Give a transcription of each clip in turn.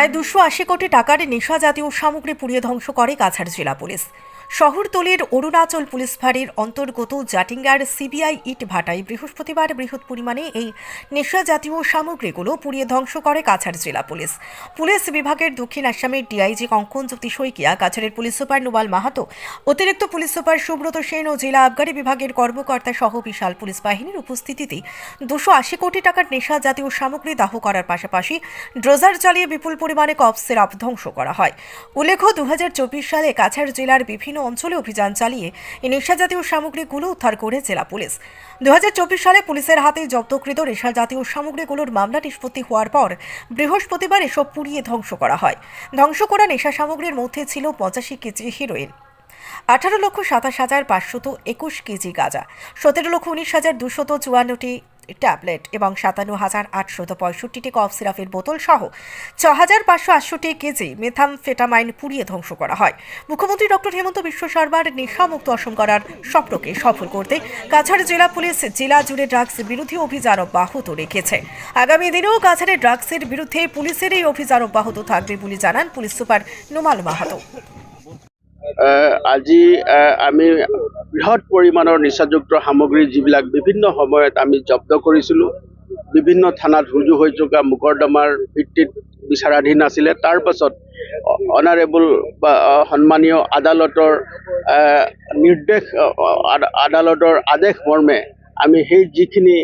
প্রায় দুশো আশি কোটি টাকার নেশা জাতীয় সামগ্রী পুড়িয়ে ধ্বংস করে কাছাড় জেলা পুলিশ। শহরতলির অরুণাচল পুলিশ ফাঁড়ির অন্তর্গত জাটিঙ্গার সিবিআই ইট ভাটায় বৃহস্পতিবার বৃহৎ পরিমাণে এই নেশা জাতীয় সামগ্রীগুলো পুড়িয়ে ধ্বংস করে কাছাড় জেলা পুলিশ। পুলিশ বিভাগের দক্ষিণ আসামের ডিআইজি কঙ্কন জ্যোতি শইকিয়া, কাছাড়ের পুলিশ সুপার নুবাল মাহাতো, অতিরিক্ত পুলিশ সুপার সুব্রত সেন ও জেলা আবগারি বিভাগের কর্মকর্তা সহ বিশাল পুলিশ বাহিনীর উপস্থিতিতে দুশো আশি কোটি টাকার নেশা জাতীয় সামগ্রী দাহ করার পাশাপাশি ড্রোজার চালিয়ে বিপুল পরিমাণে কফ সিরাপ ধ্বংস করা হয়। উল্লেখ্য দু হাজার চব্বিশ সালে কাছাড় জেলার বিভিন্ন অঞ্চলে অভিযান চালিয়ে এই নেশা জাতীয় সামগ্রীগুলো উদ্ধার করে জেলা পুলিশ। দুহাজার চব্বিশ সালে পুলিশের হাতে জব্দকৃত নেশা জাতীয় সামগ্রীগুলোর মামলা নিষ্পত্তি হওয়ার পর বৃহস্পতিবার এসব পুড়িয়ে ধ্বংস করা হয়। ধ্বংস করা নেশা সামগ্রীর মধ্যে ছিল পঁচাশি কেজি হিরোইন, আঠারো লক্ষ সাতাশ হাজার পাঁচশত একুশ কেজি গাঁজা, সতেরো লক্ষ উনিশ হাজার দুশত চুয়ান্নটি ট্যাবলেট এবং সাতান্ন হাজার আটশত পঁয়ষট্টিটি কফ সিরাপের বোতল সহ ছ হাজার পাঁচশো আটষট্টি কেজি মেথামফেটামাইন পুড়িয়ে ধ্বংস করা হয়। মুখ্যমন্ত্রী ডক্টর হেমন্ত বিশ্ব শর্মার নেশামুক্ত অসম করার স্বপ্নকে সফল করতে কাছাড় জেলা পুলিশ জেলা জুড়ে ড্রাগস বিরোধী অভিযান অব্যাহত রেখেছে। আগামী দিনেও কাছাড়ে ড্রাগসের বিরুদ্ধে পুলিশের এই অভিযান অব্যাহত থাকবে বলে জানান পুলিশ সুপার নুমাল মাহাতো। আজি আমি বৃহৎ পৰিমাণৰ নিচাযুক্ত সামগ্ৰী যিবিলাক বিভিন্ন সময়ত আমি জব্দ কৰিছিলোঁ বিভিন্ন থানাত ৰুজু হৈ থকা মোকৰ্দমাৰ ভিত্তিত বিচাৰাধীন আছিলে। তাৰ পাছত অনাৰেবল সন্মানীয় আদালতৰ নিৰ্দেশ আদালতৰ আদেশ মৰ্মে আমি সেই যিখিনি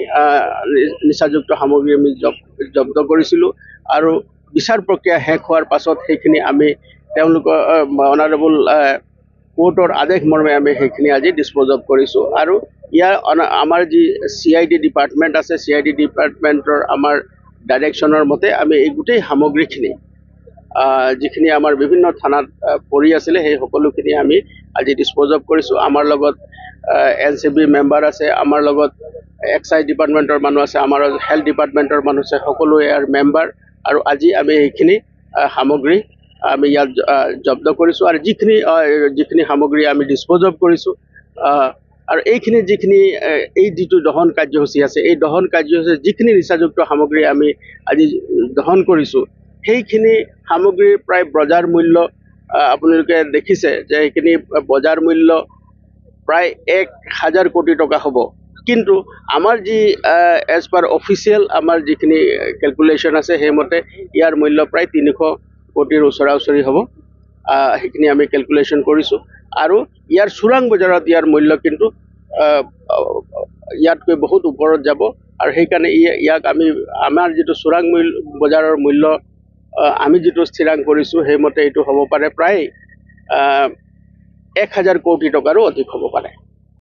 নিচাযুক্ত সামগ্ৰী আমি জব জব্দ কৰিছিলোঁ আৰু বিচাৰ প্ৰক্ৰিয়া শেষ হোৱাৰ পাছত সেইখিনি আমি তেওঁলোকৰ অনাৰেবল কোৰ্টৰ আদেশ মৰ্মে আমি সেইখিনি আজি ডিছপ'জ অফ কৰিছোঁ। আৰু ইয়াৰ আমাৰ যি চি আই ডি ডিপাৰ্টমেণ্ট আছে চি আই ডি ডিপাৰ্টমেণ্টৰ আমাৰ ডাইৰেকশ্যনৰ মতে আমি এই গোটেই সামগ্ৰীখিনি যিখিনি আমাৰ বিভিন্ন থানাত পৰি আছিলে সেই সকলোখিনি আমি আজি ডিছপ'জ অফ কৰিছোঁ। আমাৰ লগত এন চি বি মেম্বাৰ আছে আমাৰ লগত এক্সাইজ ডিপাৰ্টমেণ্টৰ মানুহ আছে আমাৰ হেল্থ ডিপাৰ্টমেণ্টৰ মানুহ আছে সকলো ইয়াৰ মেম্বাৰ আৰু আজি আমি এইখিনি সামগ্ৰী আমি ইয়াত জব্দ কৰিছোঁ আৰু যিখিনি যিখিনি সামগ্ৰী আমি ডিছপ'জ অফ কৰিছোঁ আৰু এইখিনি যিখিনি এই যিটো দহন কাৰ্যসূচী আছে এই দহন কাৰ্যসূচীৰ যিখিনি নিচাযুক্ত সামগ্ৰী আমি আজি দহন কৰিছোঁ সেইখিনি সামগ্ৰীৰ প্ৰায় বজাৰ মূল্য আপোনালোকে দেখিছে যে সেইখিনি বজাৰ মূল্য প্ৰায় এক হাজাৰ কোটি টকা হ'ব। কিন্তু আমাৰ যি এজ পাৰ অফিচিয়েল আমাৰ যিখিনি কেলকুলেশ্যন আছে সেইমতে ইয়াৰ মূল্য প্ৰায় তিনিশ কোটিৰ ওচৰা ওচৰি হ'ব। সেইখিনি আমি কেলকুলেশ্যন কৰিছোঁ। আৰু ইয়াৰ চোৰাং বজাৰত ইয়াৰ মূল্য কিন্তু ইয়াতকৈ বহুত ওপৰত যাব। আৰু সেইকাৰণে ইয়াক আমি আমাৰ যিটো চোৰাং মূল্য বজাৰৰ মূল্য আমি যিটো স্থিৰাং কৰিছোঁ সেইমতে এইটো হ'ব পাৰে প্ৰায় এক হাজাৰ কোটি টকাৰো অধিক হ'ব পাৰে।